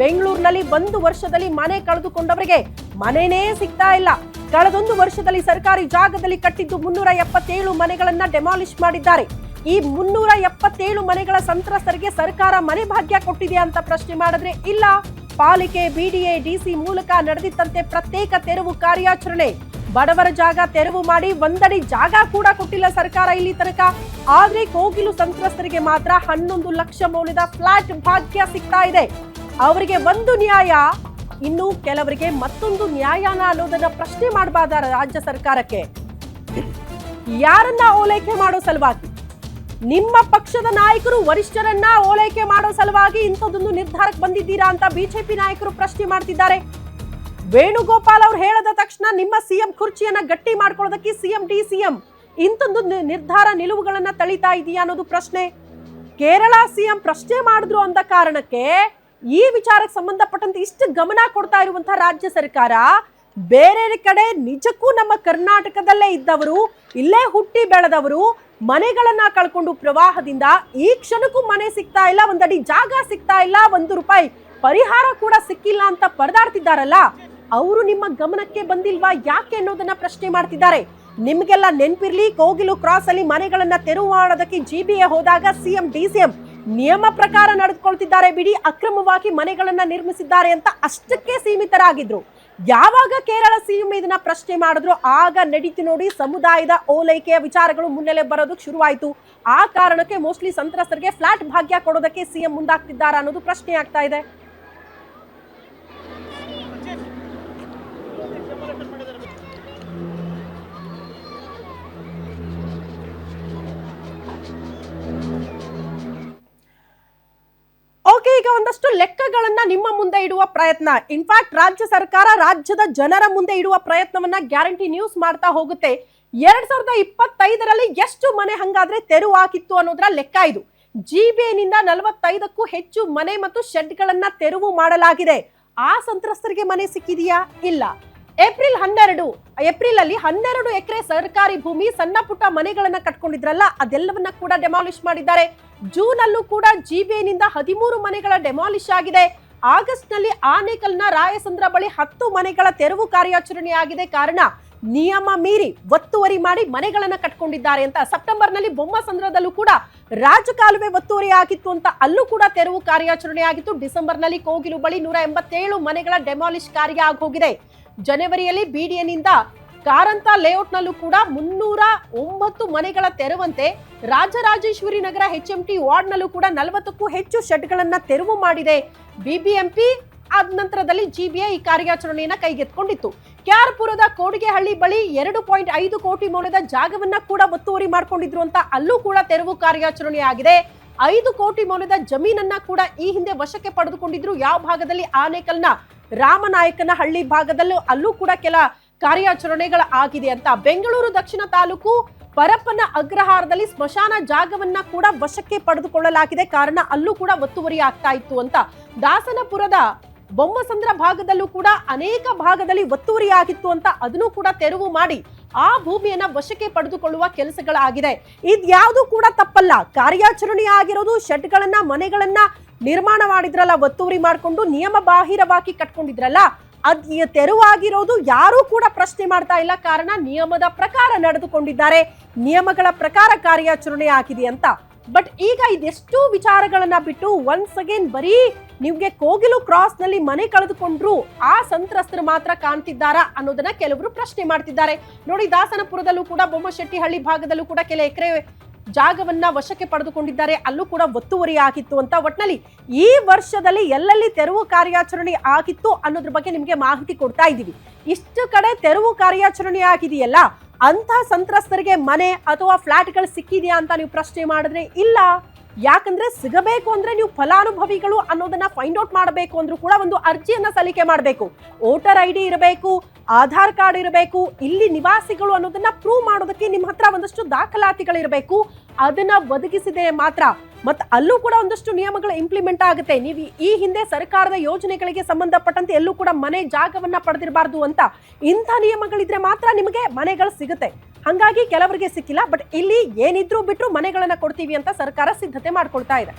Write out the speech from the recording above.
ಬೆಂಗಳೂರಿನಲ್ಲಿ ಒಂದು ವರ್ಷದಲ್ಲಿ ಮನೆ ಕಳೆದುಕೊಂಡವರಿಗೆ ಮನೆನೇ ಸಿಗ್ತಾ ಇಲ್ಲ. ಕಳೆದೊಂದು ವರ್ಷದಲ್ಲಿ ಸರ್ಕಾರಿ ಜಾಗದಲ್ಲಿ ಕಟ್ಟಿದ್ದು ಮುನ್ನೂರ ಎಪ್ಪತ್ತೇಳು ಮನೆಗಳನ್ನ ಡೆಮಾಲಿಷ್ ಮಾಡಿದ್ದಾರೆ. ಈ ಮುನ್ನೂರ ಎಪ್ಪತ್ತೇಳು ಮನೆಗಳ ಸಂತ್ರಸ್ತರಿಗೆ ಸರ್ಕಾರ ಮನೆ ಭಾಗ್ಯ ಕೊಟ್ಟಿದೆ ಅಂತ ಪ್ರಶ್ನೆ ಮಾಡಿದ್ರೆ ಇಲ್ಲ. ಪಾಲಿಕೆ, ಬಿಡಿಎ, ಡಿಸಿ ಮೂಲಕ ನಡೆದಿತ್ತಂತೆ ಪ್ರತ್ಯೇಕ ತೆರವು ಕಾರ್ಯಾಚರಣೆ. ಬಡವರ ಜಾಗ ತೆರವು ಮಾಡಿ ಒಂದಡಿ ಜಾಗ ಕೂಡ ಕೊಟ್ಟಿಲ್ಲ ಸರ್ಕಾರ ಇಲ್ಲಿ ತನಕ. ಆದ್ರೆ ಕೋಗಿಲು ಸಂತ್ರಸ್ತರಿಗೆ ಮಾತ್ರ ಹನ್ನೊಂದು ಲಕ್ಷ ಮೌಲ್ಯದ ಫ್ಲಾಟ್ ಭಾಗ್ಯ ಸಿಗ್ತಾ ಇದೆ. ಅವರಿಗೆ ಒಂದು ನ್ಯಾಯ, ಇನ್ನು ಕೆಲವರಿಗೆ ಮತ್ತೊಂದು ನ್ಯಾಯನ ಅನ್ನೋದನ್ನ ಪ್ರಶ್ನೆ ಮಾಡಬಾರ್ದ ರಾಜ್ಯ ಸರ್ಕಾರಕ್ಕೆ. ಯಾರನ್ನ ಓಲೈಕೆ ಮಾಡೋ ಸಲುವಾಗಿ? ನಿಮ್ಮ ಪಕ್ಷದ ನಾಯಕರು ವರಿಷ್ಠರನ್ನ ಓಲೈಕೆ ಮಾಡೋ ಸಲುವಾಗಿ ಇಂಥದ್ದೊಂದು ನಿರ್ಧಾರಕ್ಕೆ ಬಂದಿದ್ದೀರಾ ಅಂತ ಬಿಜೆಪಿ ನಾಯಕರು ಪ್ರಶ್ನೆ ಮಾಡ್ತಿದ್ದಾರೆ. ವೇಣುಗೋಪಾಲ್ ಅವ್ರು ಹೇಳದ ತಕ್ಷಣ ನಿಮ್ಮ ಸಿಎಂ ಕುರ್ಚಿಯನ್ನ ಗಟ್ಟಿ ಮಾಡ್ಕೊಳ್ಳೋದಕ್ಕೆ ಸಿಎಂ ಡಿ ಸಿಎಂ ಇಂಥದ್ದು ನಿರ್ಧಾರ ನಿಲುವುಗಳನ್ನ ತಳಿತಾ ಇದೆಯಾ ಅನ್ನೋದು ಪ್ರಶ್ನೆ. ಕೇರಳ ಸಿಎಂ ಪ್ರಶ್ನೆ ಮಾಡಿದ್ರು ಅಂದ ಕಾರಣಕ್ಕೆ ಈ ವಿಚಾರಕ್ಕೆ ಸಂಬಂಧಪಟ್ಟಂತೆ ಇಷ್ಟು ಗಮನ ಕೊಡ್ತಾ ಇರುವಂತಹ ರಾಜ್ಯ ಸರ್ಕಾರ, ಬೇರೆ ಕಡೆ ನಿಜಕ್ಕೂ ನಮ್ಮ ಕರ್ನಾಟಕದಲ್ಲೇ ಇದ್ದವರು, ಇಲ್ಲೇ ಹುಟ್ಟಿ ಬೆಳೆದವರು, ಮನೆಗಳನ್ನ ಕಳ್ಕೊಂಡು ಪ್ರವಾಹದಿಂದ ಈ ಕ್ಷಣಕ್ಕೂ ಮನೆ ಸಿಗ್ತಾ ಇಲ್ಲ, ಒಂದಡಿ ಜಾಗ ಸಿಗ್ತಾ ಇಲ್ಲ, ಒಂದು ರೂಪಾಯಿ ಪರಿಹಾರ ಕೂಡ ಸಿಕ್ಕಿಲ್ಲ ಅಂತ ಪರದಾಡ್ತಿದ್ದಾರಲ್ಲ, ಅವರು ನಿಮ್ಮ ಗಮನಕ್ಕೆ ಬಂದಿಲ್ವಾ? ಯಾಕೆ ಅನ್ನೋದನ್ನ ಪ್ರಶ್ನೆ ಮಾಡ್ತಿದ್ದಾರೆ. ನಿಮ್ಗೆಲ್ಲ ನೆನ್ಪಿರ್ಲಿ, ಕೋಗಿಲು ಕ್ರಾಸ್ ಅಲ್ಲಿ ಮನೆಗಳನ್ನ ತೆರವು ಮಾಡೋದಕ್ಕೆ ಜಿಬಿಎ ಹೋದಾಗ ಸಿಎಂ ಡಿಸಿಎಂ ನಿಯಮ ಪ್ರಕಾರ ನಡೆದುಕೊಳ್ತಿದ್ದಾರೆ ಬಿಡಿ, ಅಕ್ರಮವಾಗಿ ಮನೆಗಳನ್ನ ನಿರ್ಮಿಸಿದ್ದಾರೆ ಅಂತ ಅಷ್ಟಕ್ಕೆ ಸೀಮಿತರಾಗಿದ್ರು. ಯಾವಾಗ ಕೇರಳ ಸಿಎಂ ಇದನ್ನ ಪ್ರಶ್ನೆ ಮಾಡಿದ್ರು, ಆಗ ನಡೀತು ನೋಡಿ ಸಮುದಾಯದ ಓಲೈಕೆಯ ವಿಚಾರಗಳು ಮುನ್ನೆಲೆ ಬರೋದಕ್ಕೆ ಶುರುವಾಯಿತು. ಆ ಕಾರಣಕ್ಕೆ ಮೋಸ್ಟ್ಲಿ ಸಂತ್ರಸ್ತರಿಗೆ ಫ್ಲಾಟ್ ಭಾಗ್ಯ ಕೊಡೋದಕ್ಕೆ ಸಿಎಂ ಮುಂದಾಗ್ತಿದ್ದಾರೆ ಅನ್ನೋದು ಪ್ರಶ್ನೆ ಆಗ್ತಾ ಇದೆ. ಈಗ ಒಂದಷ್ಟು ಲೆಕ್ಕಗಳನ್ನ ನಿಮ್ಮ ಮುಂದೆ ಇಡುವ ಪ್ರಯತ್ನ. ಇನ್ಫ್ಯಾಕ್ಟ್ ರಾಜ್ಯ ಸರ್ಕಾರ ರಾಜ್ಯದ ಜನರ ಮುಂದೆ ಇಡುವ ಪ್ರಯತ್ನವನ್ನ ಗ್ಯಾರಂಟಿ ನ್ಯೂಸ್ ಮಾಡ್ತಾ ಹೋಗುತ್ತೆ. ಎರಡ್ ಸಾವಿರದ ಇಪ್ಪತ್ತೈದರಲ್ಲಿ ಎಷ್ಟು ಮನೆ ಹಂಗಾದ್ರೆ ತೆರವು ಹಾಕಿತ್ತು ಅನ್ನೋದ್ರ ಲೆಕ್ಕ ಇದು. ಜಿಬಿಎನಿಂದ ನಲವತ್ತೈದಕ್ಕೂ ಹೆಚ್ಚು ಮನೆ ಮತ್ತು ಶೆಡ್ಗಳನ್ನ ತೆರವು ಮಾಡಲಾಗಿದೆ. ಆ ಸಂತ್ರಸ್ತರಿಗೆ ಮನೆ ಸಿಕ್ಕಿದೆಯಾ? ಇಲ್ಲ. ಏಪ್ರಿಲ್ ಹನ್ನೆರಡು ಏಪ್ರಿಲ್ ಅಲ್ಲಿ ಹನ್ನೆರಡು ಎಕರೆ ಸರ್ಕಾರಿ ಭೂಮಿ ಸಣ್ಣ ಪುಟ್ಟ ಮನೆಗಳನ್ನ ಕಟ್ಕೊಂಡಿದ್ರಲ್ಲ, ಅದೆಲ್ಲವನ್ನ ಕೂಡ ಡೆಮಾಲಿಷ್ ಮಾಡಿದ್ದಾರೆ. ಜೂನ್ ಅಲ್ಲೂ ಕೂಡ ಜಿಬಿಎನಿಂದ ಹದಿಮೂರು ಮನೆಗಳ ಡೆಮಾಲಿಷ್ ಆಗಿದೆ. ಆಗಸ್ಟ್ನಲ್ಲಿ ಆನೇಕಲ್ನ ರಾಯಸಂದ್ರ ಬಳಿ ಹತ್ತು ಮನೆಗಳ ತೆರವು ಕಾರ್ಯಾಚರಣೆ ಆಗಿದೆ. ಕಾರಣ ನಿಯಮ ಮೀರಿ ಒತ್ತುವರಿ ಮಾಡಿ ಮನೆಗಳನ್ನ ಕಟ್ಕೊಂಡಿದ್ದಾರೆ ಅಂತ. ಸೆಪ್ಟೆಂಬರ್ನಲ್ಲಿ ಬೊಮ್ಮಸಂದ್ರದಲ್ಲೂ ಕೂಡ ರಾಜಕಾಲುವೆ ಒತ್ತುವರಿ ಆಗಿತ್ತು ಅಂತ ಅಲ್ಲೂ ಕೂಡ ತೆರವು ಕಾರ್ಯಾಚರಣೆ ಆಗಿತ್ತು. ಡಿಸೆಂಬರ್ನಲ್ಲಿ ಕೋಗಿಲು ಬಳಿ ನೂರ ಎಂಬತ್ತೇಳು ಮನೆಗಳ ಡೆಮಾಲಿಷ್ ಕಾರ್ಯ ಆಗೋಗಿದೆ. ಜನವರಿಯಲ್ಲಿ ಬಿಡಿಎನಿಂದ ಕಾರಂತ ಲೇಔಟ್ನಲ್ಲೂ ಕೂಡ ಮುನ್ನೂರ ಒಂಬತ್ತು ಮನೆಗಳ ತೆರವಂತೆ Rajarajeshwari Nagar H M T ವಾರ್ಡ್ನಲ್ಲೂ ಕೂಡ ನಲವತ್ತಕ್ಕೂ ಹೆಚ್ಚು ಶೆಡ್ಗಳನ್ನ ತೆರವು ಮಾಡಿದೆ. ಬಿಬಿಎಂಪಿ ಆದ ನಂತರದಲ್ಲಿ ಜಿಬಿಐ ಈ ಕಾರ್ಯಾಚರಣೆಯನ್ನ ಕೈಗೆತ್ತಿಕೊಂಡಿತ್ತು. ಕ್ಯಾರ್ಪುರದ ಕೋಡಿಗೆಹಳ್ಳಿ ಬಳಿ ಎರಡು ಪಾಯಿಂಟ್ ಐದು ಕೋಟಿ ಮೌಲ್ಯದ ಜಾಗವನ್ನ ಕೂಡ ಒತ್ತುವರಿ ಮಾಡಿಕೊಂಡಿದ್ರು ಅಂತ ಅಲ್ಲೂ ಕೂಡ ತೆರವು ಕಾರ್ಯಾಚರಣೆ ಆಗಿದೆ. ಐದು ಕೋಟಿ ಮೌಲ್ಯದ ಜಮೀನನ್ನ ಕೂಡ ಈ ಹಿಂದೆ ವಶಕ್ಕೆ ಪಡೆದುಕೊಂಡಿದ್ರು. ಯಾವ ಭಾಗದಲ್ಲಿ ಆನೇಕಲ್ನ ರಾಮನಾಯಕನ ಹಳ್ಳಿ ಭಾಗದಲ್ಲೂ ಅಲ್ಲೂ ಕೂಡ ಕೆಲ ಕಾರ್ಯಾಚರಣೆಗಳ ಆಗಿದೆ ಅಂತ. ಬೆಂಗಳೂರು ದಕ್ಷಿಣ ತಾಲೂಕು ಪರಪ್ಪನ ಅಗ್ರಹಾರದಲ್ಲಿ ಸ್ಮಶಾನ ಜಾಗವನ್ನ ಕೂಡ ವಶಕ್ಕೆ ಪಡೆದುಕೊಳ್ಳಲಾಗಿದೆ. ಕಾರಣ ಅಲ್ಲೂ ಕೂಡ ಒತ್ತುವರಿ ಆಗ್ತಾ ಇತ್ತು ಅಂತ. ದಾಸನಪುರದ ಬೊಮ್ಮಸಂದ್ರ ಭಾಗದಲ್ಲೂ ಕೂಡ ಅನೇಕ ಭಾಗದಲ್ಲಿ ಒತ್ತುವರಿ ಆಗಿತ್ತು ಅಂತ ಅದನ್ನು ಕೂಡ ತೆರವು ಮಾಡಿ ಆ ಭೂಮಿಯನ್ನ ವಶಕ್ಕೆ ಪಡೆದುಕೊಳ್ಳುವ ಕೆಲಸಗಳಾಗಿದೆ. ಇದ್ಯಾವುದು ಕೂಡ ತಪ್ಪಲ್ಲ. ಕಾರ್ಯಾಚರಣೆ ಆಗಿರೋದು ಶೆಡ್ಗಳನ್ನ, ಮನೆಗಳನ್ನ ನಿರ್ಮಾಣ ಮಾಡಿದ್ರಲ್ಲ, ಒತ್ತುವರಿ ಮಾಡಿಕೊಂಡು ನಿಯಮ ಬಾಹಿರವಾಗಿ ಕಟ್ಕೊಂಡಿದ್ರಲ್ಲ ಅದ್ ತೆರವಾಗಿರೋದು ಯಾರೂ ಕೂಡ ಪ್ರಶ್ನೆ ಮಾಡ್ತಾ ಇಲ್ಲ. ಕಾರಣ ನಿಯಮದ ಪ್ರಕಾರ ನಡೆದುಕೊಂಡಿದ್ದಾರೆ. ನಿಯಮಗಳ ಪ್ರಕಾರ ಕಾರ್ಯಾಚರಣೆ ಆಗಿದೆ ಅಂತ. ಬಟ್ ಈಗ ಇದೆಷ್ಟು ವಿಚಾರಗಳನ್ನ ಬಿಟ್ಟು ಒನ್ಸ್ ಅಗೇನ್ ಬರೀ ನಿಮ್ಗೆ ಕೋಗಿಲು ಕ್ರಾಸ್ನಲ್ಲಿ ಮನೆ ಕಳೆದುಕೊಂಡ್ರು ಆ ಸಂತ್ರಸ್ತರು ಮಾತ್ರ ಕಾಣ್ತಿದ್ದಾರಾ ಅನ್ನೋದನ್ನ ಕೆಲವರು ಪ್ರಶ್ನೆ ಮಾಡ್ತಿದ್ದಾರೆ. ನೋಡಿ ದಾಸನಪುರದಲ್ಲೂ ಕೂಡ ಬೊಮ್ಮಶೆಟ್ಟಿಹಳ್ಳಿ ಭಾಗದಲ್ಲೂ ಕೂಡ ಕೆಲ ಎಕರೆ ಜಾಗವನ್ನ ವಶಕ್ಕೆ ಪಡೆದುಕೊಂಡಿದ್ದಾರೆ. ಅಲ್ಲೂ ಕೂಡ ಒತ್ತುವರಿ ಆಗಿತ್ತು ಅಂತ ಒಟ್ನಲ್ಲಿ ಈ ವರ್ಷದಲ್ಲಿ ಎಲ್ಲೆಲ್ಲಿ ತೆರವು ಕಾರ್ಯಾಚರಣೆ ಆಗಿತ್ತು ಅನ್ನೋದ್ರ ಬಗ್ಗೆ ನಿಮಗೆ ಮಾಹಿತಿ ಕೊಡ್ತಾ ಇದ್ದೀವಿ. ಇಷ್ಟು ಕಡೆ ತೆರವು ಕಾರ್ಯಾಚರಣೆ ಆಗಿದೆಯಲ್ಲ ಅಂತ ಸಂತ್ರಸ್ತರಿಗೆ ಮನೆ ಅಥವಾ ಫ್ಲಾಟ್ಗಳು ಸಿಕ್ಕಿದೆಯಾ ಅಂತ ನೀವು ಪ್ರಶ್ನೆ ಮಾಡಿದ್ರೆ ಇಲ್ಲ. ಯಾಕಂದ್ರೆ ಸಿಗಬೇಕು ಅಂದ್ರೆ ನೀವು ಫಲಾನುಭವಿಗಳು ಅನ್ನೋದನ್ನ ಫೈಂಡ್ ಔಟ್ ಮಾಡಬೇಕು ಅಂದ್ರೂ ಕೂಡ ಒಂದು ಅರ್ಜಿಯನ್ನ ಸಲ್ಲಿಕೆ ಮಾಡಬೇಕು. ವೋಟರ್ ಐ ಇರಬೇಕು ಆಧಾರ್ ಕಾರ್ಡ್ ಇರಬೇಕು, ಇಲ್ಲಿ ನಿವಾಸಿಗಳು ಅನ್ನೋದನ್ನ ಪ್ರೂವ್ ಮಾಡೋದಕ್ಕೆ ನಿಮ್ಮ ಹತ್ರ ಒಂದಷ್ಟು ದಾಖಲಾತಿಗಳಿರಬೇಕು. ಅದನ್ನ ಒದಗಿಸಿದೆ ಮಾತ್ರ. ಮತ್ತು ಅಲ್ಲೂ ಕೂಡ ಒಂದಷ್ಟು ನಿಯಮಗಳು ಇಂಪ್ಲಿಮೆಂಟ್ ಆಗುತ್ತೆ. ನೀವು ಈ ಹಿಂದೆ ಸರ್ಕಾರದ ಯೋಜನೆಗಳಿಗೆ ಸಂಬಂಧಪಟ್ಟಂತೆ ಎಲ್ಲೂ ಕೂಡ ಮನೆ ಜಾಗವನ್ನ ಪಡೆದಿರಬಾರ್ದು ಅಂತ ಇಂಥ ನಿಯಮಗಳಿದ್ರೆ ಮಾತ್ರ ನಿಮಗೆ ಮನೆಗಳು ಸಿಗುತ್ತೆ. ಹಂಗಾಗಿ ಕೆಲವರಿಗೆ ಸಿಕ್ಕಿಲ್ಲ, ಬಟ್ ಇಲ್ಲಿ ಏನಿದ್ರು ಬಿಟ್ಟರು ಮನೆಗಳನ್ನ ಕೊಡ್ತೀವಿ ಅಂತ ಸರ್ಕಾರ ಸಿದ್ಧತೆ ಮಾಡ್ಕೊಳ್ತಾ ಇದೆ.